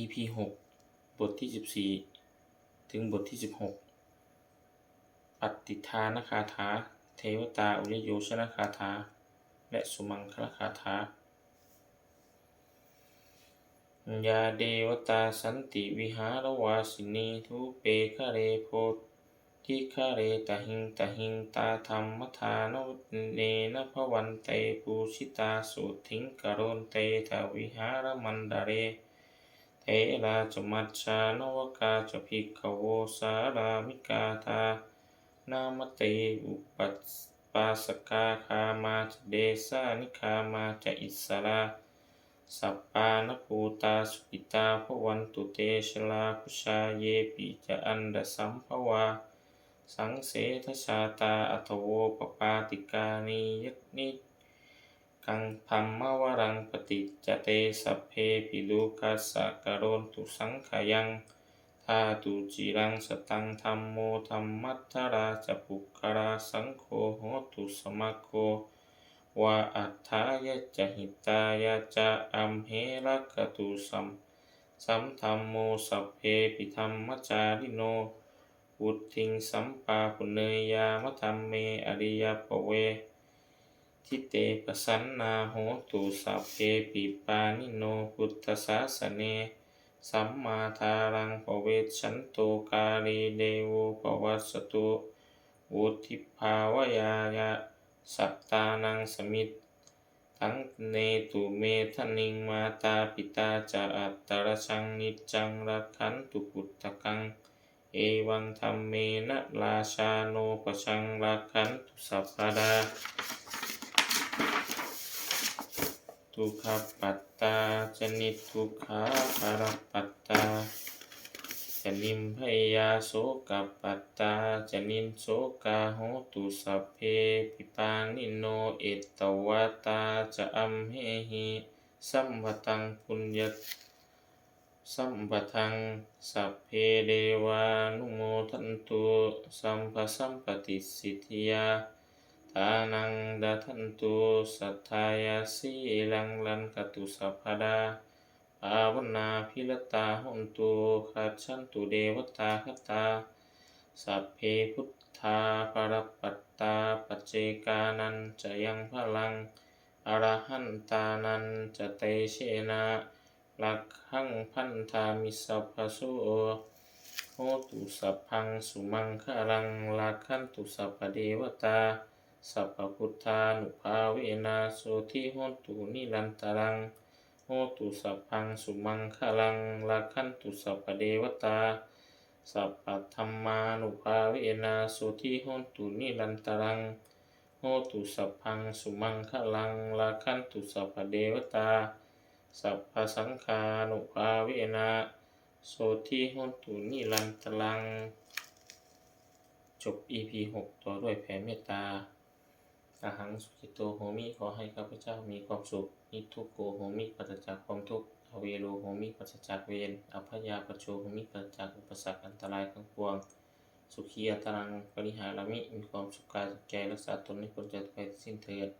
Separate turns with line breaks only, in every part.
EP 6 บทที่ 14 ถึงบทที่ 16ปฏิทานคาถา เทวตาอุยโยชนคาถา และสุมังคลคาถายาเดวตาสันติวิหารวาสินีทุเปคะเรโพธิคะเรตหิงตหิงตาธรรมทานวเนนภวันเตปูชิตาสุทิงกโรนเตทวิหารมันดาเร เทราจมัชชานวกาจภิกขโวสารามิกาธานามเตอุปัสปาสกาคามาจเดสานิคามาจอิสราสัปปานภูตาสุกิตาภวันตุเตชลาพุชาเยปิจะอันดสัมภวา สังเสทชาตาอัตโวปปาติกานิยกนิ กังธรรมวรังปฏิจเตสัพเพปิลูกัสสะกโรนตุสังขยังธาตุจิรังสตังธรรมโมธรรมัทธราจปุคราสังโฆโหตุสมะโควาอัฏฐายะจหิตายะจะอัมเหรักตุสัมสัมธรรมโมสัพเพปิธรรมจาริโนวุทิงสัมปาปุเนยยามธรรมเมอริยปเว ทิเตปสันนาโหตุสัพเพปิปานิโนพุทธศาสเน สัมมาทารังปเวชันโตกาลีเดวปวัสตุวุธิภาวยายะสัตตานังสมิตทั้งเนตุเมทนิงมาตาปิตาจาอัตตรชังนิจังรักขันตุพุทธกัง เอวังธรรมเมนะราชาโนปชังรักขันตุสัพพดา ทุกขปัตตาจนิทุกขาภารปัตตาจนิมพยาโสกปัตตาจนินโสกาโหตุสัพเพปิปานิโนเอตตวาตาจะอัมเหหิสัมปตังปุญญาสัมปทังสัพเพเดวานุโมทันตุสัมปสัมปติสิทธิยา ทานังดาทันตุสัทธายาสีลังลันกตุสัพพดาภาวนาพิรตาหนตุขัดชันตุเดวตาคตา สัพเพพุทธาปรปัตตาปัจเจกานันจะยังพลังอรหันตานันจะเตเชนะลักขังพันธามิสัพพโสโหตุสัพพังสุมังคลังลักขันตุสัพพเดวตา สัพพพุทธานุภาเวนะโสทิโหตุนิรันตรัง โหตุสัพพังสุมังคลังลักขันตุสัพพเดวตา สัพพธรรมานุภาเวนะโสทิโหตุนิรันตรัง โหตุสัพพังสุมังคลังลักขันตุสัพพเดวตา สัพพสังฆานุภาเวนะโสทิโหตุนิรันตรัง จบ EP 6 ต่อด้วยแผ่เมตตา อาหังสุขิโตโหมิขอให้ข้าพเจ้ามีความสุข นิทุกโกโหมิปราศจากความทุกข์อเวโรโหมิปราศจากเวรอภยาปโชโหมิปราศจากอุปสรรคอันตรายทั้งปวง สุขีอัตรังปริหารามิมีความสุขกายใจรักษาตนให้พ้นจากภัยสิ้นเถิด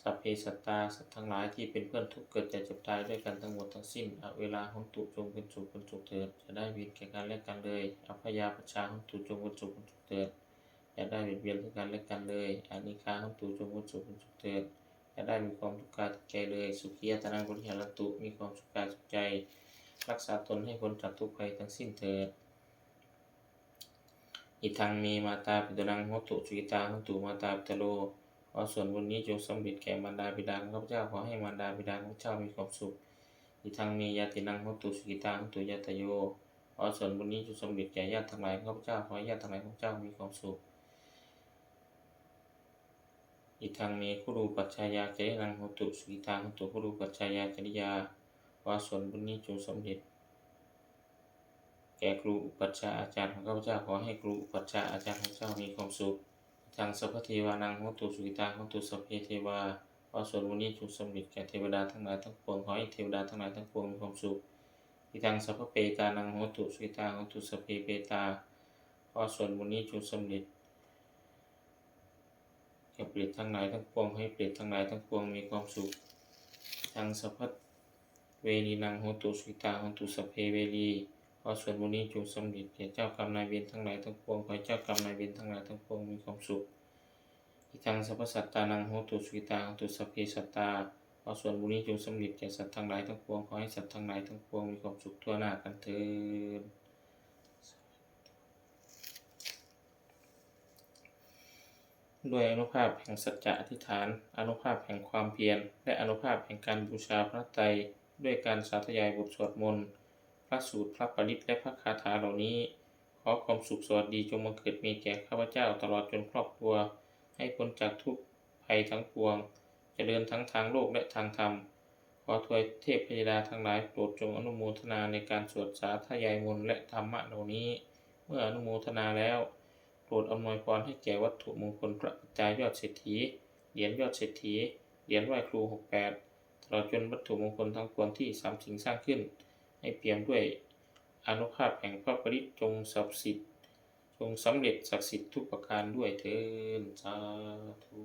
สัพเพสัตตาสัตว์ทั้งหลายที่เป็นเพื่อนทุกข์เกิดแต่จบตายด้วยกันทั้งหมดทั้งสิ้นอเวลาของตุจงเป็นสุขเป็นสุขเถิดจะได้วียนแก่กันและกันเลยอภยาปชาของตุจงเป็นสุขเป็นสุขเถิด อย่าได้เบียดเบียนซึ่งกันและกันเลยอานิคาของตุจงเป็นสุขสุขเถิดอย่าได้มีความทุกข์กายใจเลย สุขีอัตนังบริหารตุมีความสุขกายสุขใจ รักษาตนให้พ้นจากทุกภัยทั้งสิ้นเถิดอิทังมีมาตาปิตรังโหตุสุกิตาโหตุมาตาปิตโลขอส่วนบุญนี้จงสำเร็จแก่มารดาบิดาของข้าพเจ้าขอให้มารดาบิดาของข้าพเจ้ามีความสุขอิทังมียาตินังโหตุสุกิตาโหตุยาตโยขอส่วนบุญนี้จงสำเร็จแก่ญาติทั้งหลายของข้าพเจ้าขอให้ญาติทั้งหลายของข้าพเจ้ามีความสุข อิทังเมคุรูปัจจายาจรินังโหตุสุกิตาโหตุคุรูปัจจายาจริยาขอส่วนบุญนี้จงสำเร็จ แก่ครูอุปัชฌาย์อาจารย์ของข้าพเจ้าขอให้ครูอุปัชฌาย์อาจารย์ของเจ้ามีความสุขทางสัพพเทวานังโหตุสุกิตาโหตุสัพเพเทวาขอส่วนบุญนี้จงสำเร็จแก่เทวดาทั้งหลายทั้งปวงขอให้เทวดาทั้งหลายทั้งปวงมีความสุขที่ทางสัพพเปตานังโหตุสุกิตาโหตุสัพเพเปตาขอส่วนบุญนี้จงสำเร็จ แก่เปรตทั้งหลายทั้งปวงให้เปรตทั้งหลายทั้งปวงมีความสุขทางสัพพเวรีนังโหตุสุขิตาโหตุสเพเวรีขอส่วนบุญนี้จงสำเร็จแก่เจ้ากรรมนายเวรทั้งหลายทั้งปวงขอเจ้ากรรมนายเวรทั้งหลายทั้งปวงมีความสุขอีทางสรรพสัตตานังโหตุสุขิตาโหตุสเพสัตตาขอส่วนบุญนี้จงสำเร็จแก่สัตว์ทั้งหลายทั้งปวงขอให้สัตว์ทั้งหลายทั้งปวงมีความสุขทั่วหน้ากันเถิด ด้วยอนุภาพแห่งสัจจะอธิษฐาน อนุภาพแห่งความเพียร และอนุภาพแห่งการบูชาพระไตรด้วยการสาธยายบทสวดมนต์พระสูตรพระปริตและพระคาถาเหล่านี้ ขอความสุขสวัสดีจงบังเกิดมีแก่ข้าพเจ้าตลอดจนครอบครัว ให้พ้นจากทุกภัยทั้งปวงจเจริญทั้งทางโลกและทางธรรม ขอถวยเทพพยดาทั้งหลายโปรดจงอนุโมทนาในการสวดสาธยายมนต์และธรรมะเหล่านี้ เมื่ออนุโมทนาแล้ว รดอำนวยพรให้แก่วัตถุมงคลพระจายยอดเศรษฐี เหรียญยอดเศรษฐี เหรียญไหว้ครูหกแปดตลอดจนวัตถุมงคลทั้งปวงที่สามสิ่งสร้างขึ้น ให้เปี่ยมด้วยอนุภาพแห่งพระปริจจงศักดิ์สิทธิ์จงสำเร็จศักดิ์สิทธิ์ทุกประการด้วยเถิดสาธุ